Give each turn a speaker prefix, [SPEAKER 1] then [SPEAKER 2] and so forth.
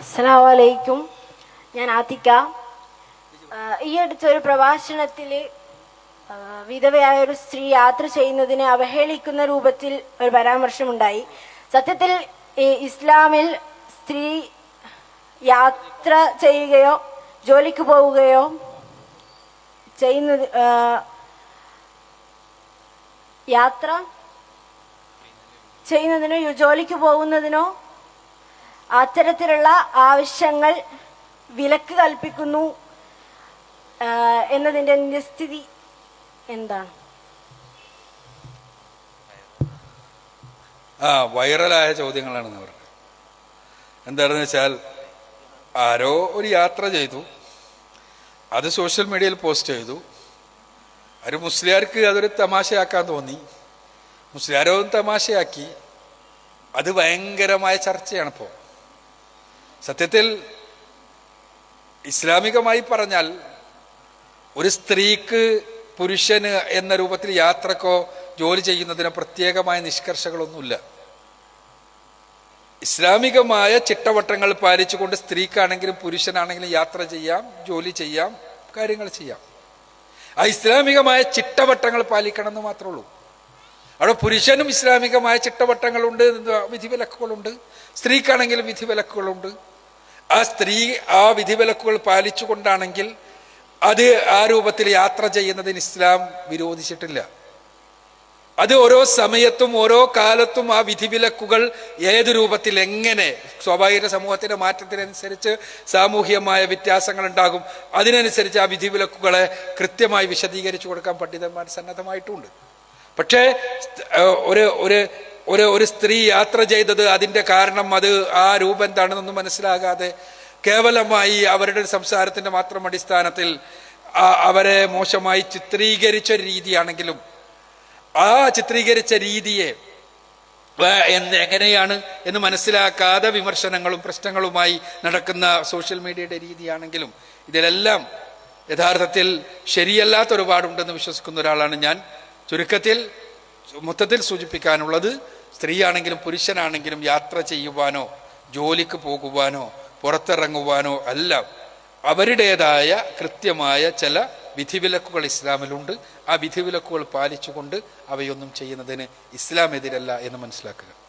[SPEAKER 1] അസ്സലാമലൈക്കും. ഞാൻ ആത്തിക്ക ഈ അടുത്തൊരു പ്രഭാഷണത്തിൽ വിധവയായ ഒരു സ്ത്രീ യാത്ര ചെയ്യുന്നതിനെ അവഹേളിക്കുന്ന രൂപത്തിൽ ഒരു പരാമർശമുണ്ടായി. സത്യത്തിൽ ഇസ്ലാമിൽ സ്ത്രീ യാത്ര ചെയ്യുകയോ ജോലിക്ക് പോവുകയോ ചെയ്യുന്നത് യാത്ര ചെയ്യുന്നതിനോ ജോലിക്ക് പോകുന്നതിനോ അത്തരത്തിലുള്ള ആവശ്യങ്ങൾ വിലക്ക് കൽപ്പിക്കുന്നു. എന്നതിന്റെ നിസ്ഥിതി എന്താണ്?
[SPEAKER 2] ആ വൈറലായ ചോദ്യങ്ങളാണെന്ന് പറഞ്ഞത് എന്താണെന്ന് വെച്ചാൽ ആരോ ഒരു യാത്ര ചെയ്തു. അത് സോഷ്യൽ മീഡിയയിൽ പോസ്റ്റ് ചെയ്തു. ഒരു മുസ്ലിയാർക്ക് അതൊരു തമാശയാക്കാൻ തോന്നി. മുസ്ലിയാരോ തമാശയാക്കി. അത് ഭയങ്കരമായ ചർച്ചയാണ് ഇപ്പോൾ സത്യത്തിൽ ഇസ്ലാമികമായി പറഞ്ഞാൽ ഒരു സ്ത്രീക്ക് പുരുഷന് എന്ന രൂപത്തിൽ യാത്രക്കോ ജോലി ചെയ്യുന്നതിനോ പ്രത്യേകമായ നിഷ്കർഷകളൊന്നുമില്ല. ഇസ്ലാമികമായ ചിട്ടവട്ടങ്ങൾ പാലിച്ചുകൊണ്ട് സ്ത്രീക്കാണെങ്കിലും പുരുഷനാണെങ്കിലും യാത്ര ചെയ്യാം ജോലി ചെയ്യാം കാര്യങ്ങൾ ചെയ്യാം. ആ ഇസ്ലാമികമായ ചിട്ടവട്ടങ്ങൾ പാലിക്കണം എന്ന് മാത്രമേ ഉള്ളൂ. അവിടെ പുരുഷനും ഇസ്ലാമികമായ ചിട്ടവട്ടങ്ങളുണ്ട് വിധിവിലക്കുകളുണ്ട് സ്ത്രീക്കാണെങ്കിലും വിധിവിലക്കുകളുണ്ട്. ആ സ്ത്രീ ആ വിധിവിലക്കുകൾ പാലിച്ചുകൊണ്ടാണെങ്കിൽ അത് ആ രൂപത്തിൽ യാത്ര ചെയ്യുന്നതിന് ഇസ്ലാം വിരോധിച്ചിട്ടില്ല. അത് ഓരോ സമയത്തും ഓരോ കാലത്തും ആ വിധിവിലക്കുകൾ ഏത് രൂപത്തിൽ എങ്ങനെ സ്വാഭാവിക സമൂഹത്തിന്റെ മാറ്റത്തിനനുസരിച്ച് സാമൂഹികമായ വ്യത്യാസങ്ങൾ ഉണ്ടാകും അതിനനുസരിച്ച് ആ വിധിവിലക്കുകളെ കൃത്യമായി വിശദീകരിച്ചു കൊടുക്കാൻ പണ്ഡിതന്മാർ സന്നദ്ധമായിട്ടുണ്ട്. പക്ഷേ ഒരു ഒരു ഒരു ഒരു സ്ത്രീ യാത്ര ചെയ്തത് അതിന്റെ കാരണം അത് ആ രൂപം എന്താണെന്നൊന്നും മനസ്സിലാകാതെ കേവലമായി അവരുടെ സംസാരത്തിന്റെ മാത്രം അടിസ്ഥാനത്തിൽ അവരെ മോശമായി ചിത്രീകരിച്ച രീതിയാണെങ്കിലും ആ ചിത്രീകരിച്ച രീതിയെ എന്ത് എങ്ങനെയാണ് എന്ന് മനസ്സിലാക്കാതെ വിമർശനങ്ങളും പ്രശ്നങ്ങളുമായി നടക്കുന്ന സോഷ്യൽ മീഡിയയുടെ രീതിയാണെങ്കിലും ഇതിലെല്ലാം യഥാർത്ഥത്തിൽ ശരിയല്ലാത്ത ഒരുപാടുണ്ടെന്ന് വിശ്വസിക്കുന്ന ഒരാളാണ് ഞാൻ. ചുരുക്കത്തിൽ മൊത്തത്തിൽ സൂചിപ്പിക്കാനുള്ളത് സ്ത്രീയാണെങ്കിലും പുരുഷനാണെങ്കിലും യാത്ര ചെയ്യുവാനോ ജോലിക്ക് പോകുവാനോ പുറത്തിറങ്ങുവാനോ അല്ല. അവരുടേതായ കൃത്യമായ ചില വിധിവിലക്കുകൾ ഇസ്ലാമിലുണ്ട്. ആ വിധിവിലക്കുകൾ പാലിച്ചുകൊണ്ട് അവയൊന്നും ചെയ്യുന്നതിന് ഇസ്ലാം എതിരല്ല എന്ന് മനസ്സിലാക്കുക.